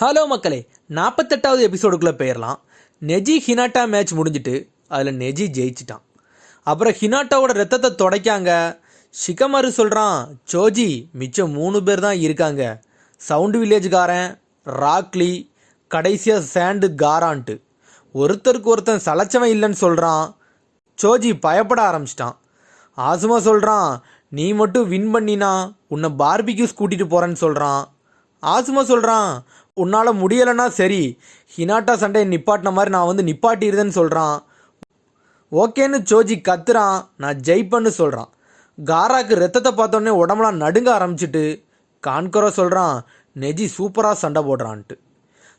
Hello மக்களே நாற்பத்தெட்டாவது எபிசோடுக்குள்ளே போயிடலாம் Neji Hinata match முடிஞ்சிட்டு அதில் நெஜி ஜெயிச்சிட்டான். அப்புறம் ஹினாட்டாவோட ரத்தத்தை துடைக்காங்க. ஷிகமாரு சொல்கிறான் சோஜி மிச்சம் மூணு பேர் தான் இருக்காங்க. சவுண்டு வில்லேஜ்காரன் ராக்லி கடைசியாக சாண்டு காரான்ட்டு. ஒருத்தருக்கு ஒருத்தன் சளைச்சவன் இல்லைன்னு சொல்கிறான் சோஜி பயப்பட ஆரம்பிச்சிட்டான். ஆசுமா சொல்கிறான் நீ மட்டும் வின் பண்ணினா உன்னை பார்பிக்யூஸ் கூட்டிகிட்டு போகிறேன்னு சொல்கிறான் ஆசுமா சொல்கிறான் உன்னால் முடியலைன்னா சரி. ஹினாட்டா சண்டையை நிப்பாட்டின மாதிரி நான் வந்து நிப்பாட்டிடுதேன்னு சொல்கிறான் ஓகேன்னு சோஜி கத்துறான். நான் ஜெயிப்பேன்னு சொல்கிறான் காராக்கு ரத்தத்தை பார்த்தோன்னே உடம்புலாம் நடுங்க ஆரம்பிச்சிட்டு கான்கரோ சொல்கிறான் நெஜி சூப்பராக சண்டை போடுறான்ட்டு.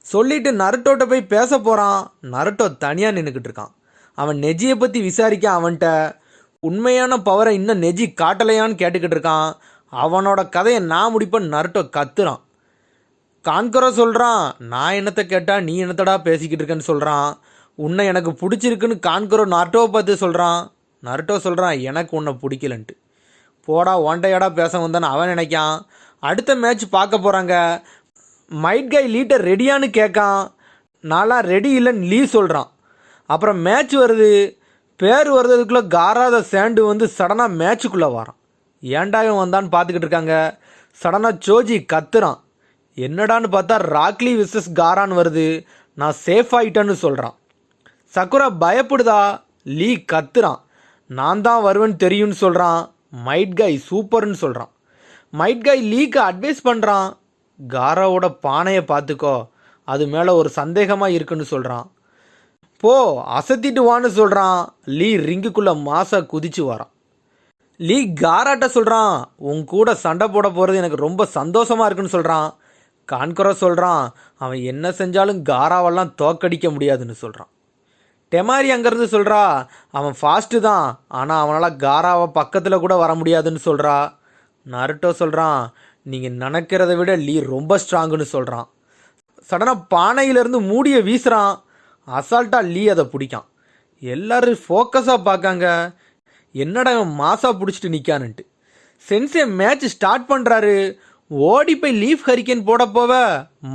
சொல்லிட்டு நருட்டோட்ட போய் பேச போகிறான் நருட்டோ தனியாக நின்றுக்கிட்டு இருக்கான். அவன் நெஜியை பற்றி விசாரிக்க அவன்கிட்ட உண்மையான பவரை இன்னும் நெஜி காட்டலையான்னு கேட்டுக்கிட்டு இருக்கான். அவனோட கதையை நான் முடிப்பேன் நருட்டோ கத்துறான். கான்கரோ சொல்கிறான் நான் என்னத்தை கேட்டால் நீ என்னத்தடா பேசிக்கிட்டு இருக்கேன்னு சொல்கிறான் உன்னை எனக்கு பிடிச்சிருக்குன்னு கான்கரோ நருட்டோவை பார்த்து சொல்கிறான் நருட்டோ சொல்கிறான் எனக்கு உன்னை பிடிக்கலன்ட்டு. போடா ஒன்டையாடா பேச வந்தான்னு அவன் நினைக்கான். அடுத்த மேட்ச் பார்க்க போகிறாங்க மைட் கை லீட்டர் ரெடியான்னு கேட்கான் நான்லாம் ரெடி இல்லைன்னு லீ சொல்கிறான் அப்புறம் மேட்ச் வருது. பேர் வர்றதுக்குள்ளே காராத சேண்டு வந்து சடனாக மேட்சுக்குள்ளே வரான். ஏன்டா இவன் வந்தான்னு பார்த்துக்கிட்டு இருக்காங்க. சடனாக சோஜி கத்துறான். என்னடான்னு பார்த்தா ராக்லி விசஸ் காரான் வருது. நான் சேஃப் ஆகிட்டேன்னு சொல்கிறான் சக்குரா பயப்படுதா? லீ கத்துறான். நான் தான் வருவேன்னு தெரியும்னு சொல்கிறான் மைட் கை சூப்பர்னு சொல்கிறான் மைட் கை லீக்கு அட்வைஸ் பண்ணுறான் காராவோட பானையை பார்த்துக்கோ. அது மேலே ஒரு சந்தேகமாக இருக்குன்னு சொல்கிறான் போ அசத்திட்டு வான்னு சொல்கிறான் லீ ரிங்குக்குள்ளே மாசா குதிச்சு வரான். லீ காராட்ட சொல்கிறான் உன் கூட சண்டை போட போகிறது எனக்கு ரொம்ப சந்தோஷமாக இருக்குன்னு சொல்கிறான் கான்கரோ சொல்கிறான் அவன் என்ன செஞ்சாலும் காராவெல்லாம் தோக்கடிக்க முடியாதுன்னு சொல்கிறான் டெமாரி அங்கேருந்து சொல்கிறா அவன் ஃபாஸ்ட்டு தான் ஆனால் அவனால் காராவை பக்கத்தில் கூட வர முடியாதுன்னு சொல்கிறா நருட்டோ சொல்கிறான் நீங்கள் நினைக்கிறத விட லீ ரொம்ப ஸ்ட்ராங்குன்னு சொல்கிறான் சடனாக பானையிலேருந்து மூடியை வீசுகிறான் அசால்ட்டாக லீ அதை பிடிக்கான். எல்லாரும் ஃபோக்கஸாக பார்க்காங்க. என்னடா இவன் மாசா பிடிச்சிட்டு நிற்கான்னுட்டு சென்சே மேட்ச் ஸ்டார்ட் பண்ணுறாரு ஓடி போய் லீஃப் ஹரிக்கன் போட போவ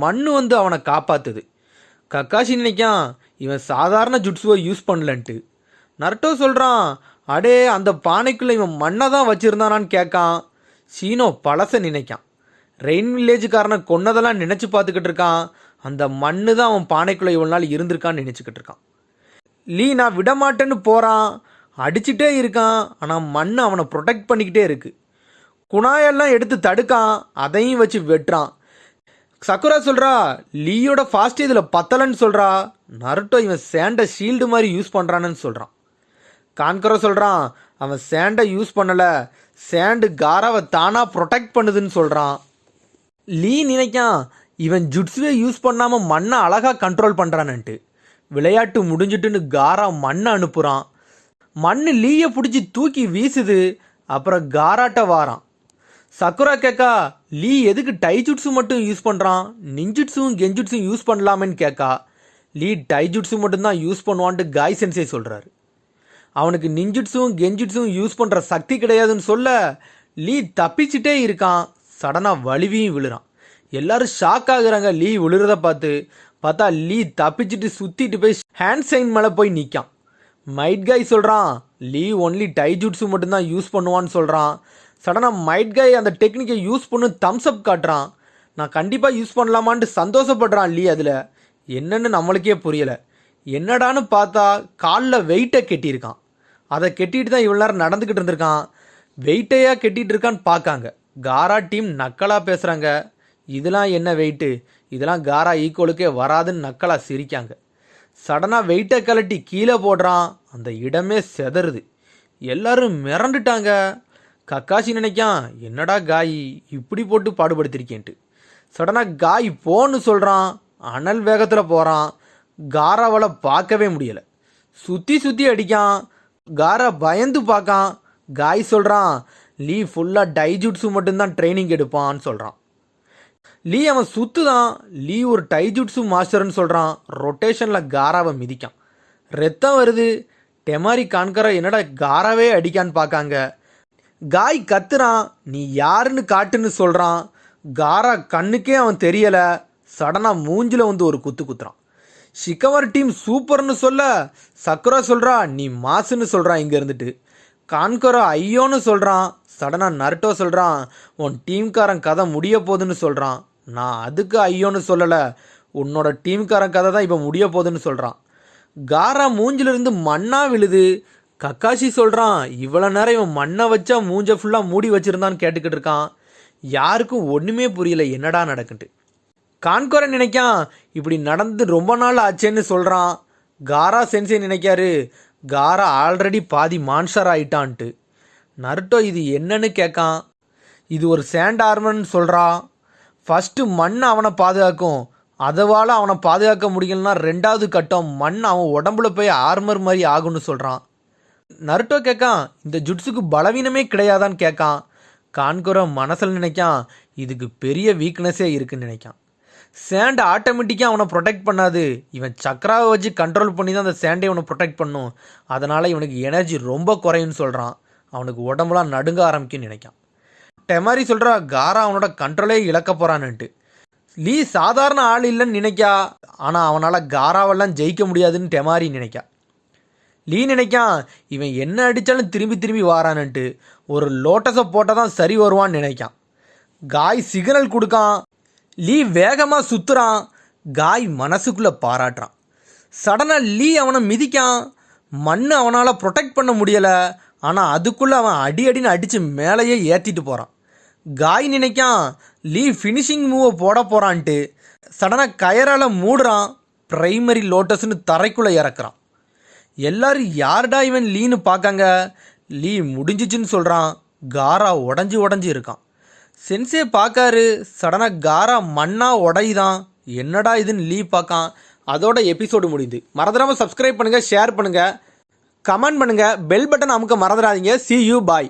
மண்ணு வந்து அவனை காப்பாத்துது. கக்காஷி நினைக்கான் இவன் சாதாரண ஜுட்ஸுவை யூஸ் பண்ணலன்ட்டு. நரட்டோ சொல்கிறான் அடே அந்த பானைக்குள்ளே இவன் மண்ணை தான் வச்சுருந்தானான்னு கேட்கான் சீனோ பழச நினைக்கான். ரெயின் வில்லேஜுக்காரனை கொன்னதெல்லாம் நினச்சி பார்த்துக்கிட்டு இருக்கான். அந்த மண்ணு தான் அவன் பானைக்குள்ளே இவ்வளோ நாள் இருந்திருக்கான்னு நினச்சிக்கிட்டு இருக்கான். லீ நான் விடமாட்டேன்னு போகிறான் அடிச்சுட்டே இருக்கான். ஆனால் மண் அவனை ப்ரொடெக்ட் பண்ணிக்கிட்டே இருக்கு. குணாயெல்லாம் எடுத்து தடுக்கான் அதையும் வச்சு வெட்டுறான். சக்குரா சொல்கிறா லீயோட ஃபாஸ்ட் இதில் பத்தலைன்னு சொல்கிறா நருட்டோ இவன் சேண்டை ஷீல்டு மாதிரி யூஸ் பண்ணுறான்னு சொல்கிறான் கான்கரோ சொல்கிறான் அவன் சேண்டை யூஸ் பண்ணலை சேண்டு காராவை தானாக ப்ரொடெக்ட் பண்ணுதுன்னு சொல்கிறான் லீ நினைக்கான் இவன் ஜுட்ஸுவே யூஸ் பண்ணாமல் மண்ணை அழகாக கண்ட்ரோல் பண்ணுறான்னுட்டு விளையாட்டு முடிஞ்சிட்டுன்னு காரா மண்ணை அனுப்புகிறான் மண்ணு லீயை பிடிச்சி தூக்கி வீசுது அப்புறம் காராட்ட வாரான். சக்குரா கேக்கா லீ எதுக்கு டைஜுட்ஸு மட்டும் யூஸ் பண்ணுறான் நிஞ்சுட்ஸும் கெஞ்சுட்ஸும் யூஸ் பண்ணலாமேன்னு கேக்கா. லீ டைஜுட்ஸு மட்டும்தான் யூஸ் பண்ணுவான்ட்டு காய் சென்சே சொல்கிறாரு அவனுக்கு நிஞ்சுட்ஸும் கெஞ்சுட்ஸும் யூஸ் பண்ணுற சக்தி கிடையாதுன்னு சொல்ல லீ தப்பிச்சிட்டே இருக்கான். சடனாக வலிவியும் விழுறான். எல்லாரும் ஷாக் ஆகுறாங்க. லீ விழுறத பார்த்து பார்த்தா லீ தப்பிச்சிட்டு சுற்றிட்டு போய் ஹேண்ட் சைன் மேலே போய் நிற்கான் மைட் காய் சொல்கிறான் லீ ஒன்லி டைஜுட்ஸு மட்டும்தான் யூஸ் பண்ணுவான்னு சொல்கிறான் சடனாக மைட் கை அந்த டெக்னிக்கை யூஸ் பண்ணு தம்ஸ் அப் காட்டுறான். நான் கண்டிப்பாக யூஸ் பண்ணலாமான்ட்டு சந்தோஷப்படுறான் லீ அதில். என்னன்னு நம்மளுக்கே புரியலை. என்னடான்னு பார்த்தா காலில் வெயிட்டை கெட்டியிருக்கான். அதை கெட்டிட்டு தான் இவ்வளோ நேரம் நடந்துக்கிட்டு இருந்திருக்கான். வெயிட்டையா கெட்டிகிட்டு இருக்கான்னு பார்க்காங்க. காரா டீம் நக்கலாக பேசுகிறாங்க இதெல்லாம் என்ன வெயிட்டு இதெல்லாம் காரா ஈக்குவலுக்கே வராதுன்னு நக்கலாக சிரிக்காங்க. சடனாக வெயிட்டை கலட்டி கீழே போடுறான். அந்த இடமே செதறுது. எல்லாரும் மிரண்டுட்டாங்க. கக்காசி நினைக்கான் என்னடா காய் இப்படி போட்டு பாடுபடுத்திருக்கேன்ட்டு. சடனாக காய் போன்னு சொல்கிறான் அனல் வேகத்தில் போகிறான் காராவால் பார்க்கவே முடியலை. சுற்றி சுற்றி அடிக்கான் காரா பயந்து பார்க்கான் காய் சொல்கிறான் லீ ஃபுல்லாக டைஜுட்ஸு மட்டும்தான் ட்ரைனிங் எடுப்பான்னு சொல்கிறான் லீ அவன் சுத்துதான் லீ ஒரு டைஜுட்ஸு மாஸ்டர்னு சொல்கிறான் ரொட்டேஷனில் காராவை மிதிக்கான். ரத்தம் வருது டெமாரி கான்கரா என்னடா காராவே அடிக்கான்னு பார்க்காங்க காய் கத்துறான் நீ யாருன்னு காட்டுன்னு சொல்கிறான் காரா கண்ணுக்கே அவன் தெரியலை. சடனாக மூஞ்சில் வந்து ஒரு குத்து குத்துறான். ஷிகவர் டீம் சூப்பர்னு சொல்ல சக்ரா சொல்கிறா நீ மாசுன்னு சொல்கிறான் இங்கே இருந்துட்டு. கான்கரோ ஐயோன்னு சொல்கிறான் சடனாக நருட்டோ சொல்கிறான் உன் டீம்காரன் கதை முடிய போகுதுன்னு சொல்கிறான் நான் அதுக்கு ஐயோன்னு சொல்லலை உன்னோட டீம்காரன் கதை தான் இப்போ முடிய போகுதுன்னு சொல்கிறான் காரா மூஞ்சிலிருந்து மண்ணாக விழுது கக்காஷி சொல்கிறான் இவ்வளோ நேரம் இவன் மண்ணை வச்சா மூஞ்ச ஃபுல்லாக மூடி வச்சிருந்தான்னு கேட்டுக்கிட்டு இருக்கான். யாருக்கும் ஒன்றுமே புரியல என்னடா நடக்குன்ட்டு. கான்கோரன் நினைக்கான் இப்படி நடந்து ரொம்ப நாள் ஆச்சேன்னு சொல்கிறான் காரா சென்சே நினைக்காரு காரா ஆல்ரெடி பாதி மான்சர் ஆயிட்டான்ட்டு. நருட்டோ இது என்னன்னு கேட்கான். இது ஒரு சேண்ட் ஆர்மன் சொல்கிறான் ஃபஸ்ட்டு மண் அவனை பாதுகாக்கும். அதவால் அவனை பாதுகாக்க முடியலன்னா ரெண்டாவது கட்டம் மண் அவன் உடம்புல போய் ஆர்மர் மாதிரி ஆகும்னு சொல்கிறான் நருட்டோ கேட்கான் இந்த ஜுட்ஸுக்கு பலவீனமே கிடையாதான்னு கேட்கான் கான்குரோ மனசில் நினைக்கான் இதுக்கு பெரிய வீக்னஸே இருக்குன்னு நினைக்கான். சேண்ட் ஆட்டோமேட்டிக்காக அவனை ப்ரொடெக்ட் பண்ணாது. இவன் சக்கராவை வச்சு கண்ட்ரோல் பண்ணி தான் அந்த சேண்டை இவனை ப்ரொடெக்ட் பண்ணும். அதனால் இவனுக்கு எனர்ஜி ரொம்ப குறையும்னு சொல்கிறான் அவனுக்கு உடம்புலாம் நடுங்க ஆரம்பிக்கும்னு நினைக்கான். டெமாரி சொல்கிறா காரா அவனோட கண்ட்ரோலே இழக்க போகிறான்னுட்டு லீ சாதாரண ஆள் இல்லைன்னு நினைக்கா. ஆனால் அவனால் காராவெல்லாம் ஜெயிக்க முடியாதுன்னு டெமாரி நினைக்கா. லீ நினைக்கான் இவன் என்ன அடித்தாலும் திரும்பி திரும்பி வாரான்னுட்டு ஒரு லோட்டஸை போட்டால் தான் சரி வருவான்னு நினைக்கான். காய் சிக்னல் கொடுக்கான். லீ வேகமாக சுற்றுறான் காய் மனசுக்குள்ளே பாராட்டுறான். சடனாக லீ அவனை மிதிக்கான். மண் அவனால் ப்ரொடெக்ட் பண்ண முடியலை. ஆனால் அதுக்குள்ளே அவன் அடி அடின்னு அடித்து மேலேயே ஏற்றிட்டு போகிறான் காய் நினைக்கான் லீ ஃபினிஷிங் மூவை போட போகிறான்ட்டு சடனாக கயரால் மூடுறான். பிரைமரி லோட்டஸ்னு தரைக்குள்ளே இறக்குறான். எல்லாரும் யார்டா இவன் லீன்னு பார்க்காங்க? லீ முடிஞ்சிச்சுன்னு சொல்கிறான் காரா உடஞ்சி உடஞ்சி இருக்கான். சென்சே பார்க்காரு. சடனாக காரா மண்ணா உடையுதான். என்னடா இதுன்னு லீ பார்க்கான். அதோட எபிசோடு முடியுது மறந்துடாமல் சப்ஸ்கிரைப் பண்ணுங்கள் ஷேர் பண்ணுங்கள் கமெண்ட் பண்ணுங்கள் பெல் பட்டன் அமுக்க மறந்துடாதீங்க. C you bye